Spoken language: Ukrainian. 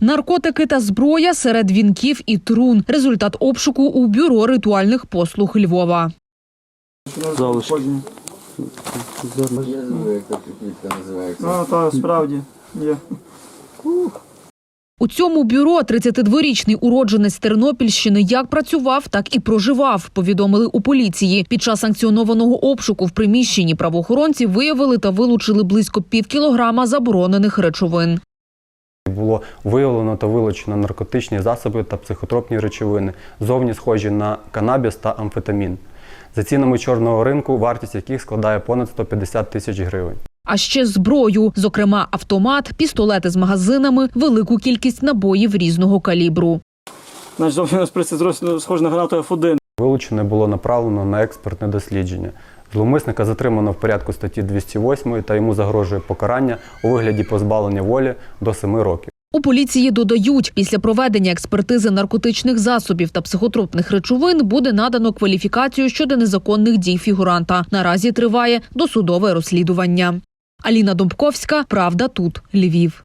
Наркотики та зброя серед вінків і трун. Результат обшуку у бюро ритуальних послуг Львова. Залишки. Я забув, як та квітка називається. То справді є. У цьому бюро 32-річний уродженець Тернопільщини як працював, так і проживав. Повідомили у поліції. Під час санкціонованого обшуку в приміщенні правоохоронці виявили та вилучили близько пів кілограма заборонених речовин. Було виявлено та вилучено наркотичні засоби та психотропні речовини, зовні схожі на канабіс та амфетамін. За цінами чорного ринку, вартість яких складає понад 150 тисяч гривень. А ще зброю, зокрема автомат, пістолети з магазинами, велику кількість набоїв різного калібру. Значить, зовсім схож на гранату F1. Вилучене було направлено на експертне дослідження. Зловмисника затримано в порядку статті 208 та йому загрожує покарання у вигляді позбавлення волі до 7 років. У поліції додають, після проведення експертизи наркотичних засобів та психотропних речовин буде надано кваліфікацію щодо незаконних дій фігуранта. Наразі триває досудове розслідування. Аліна Домбковська, Правда тут, Львів.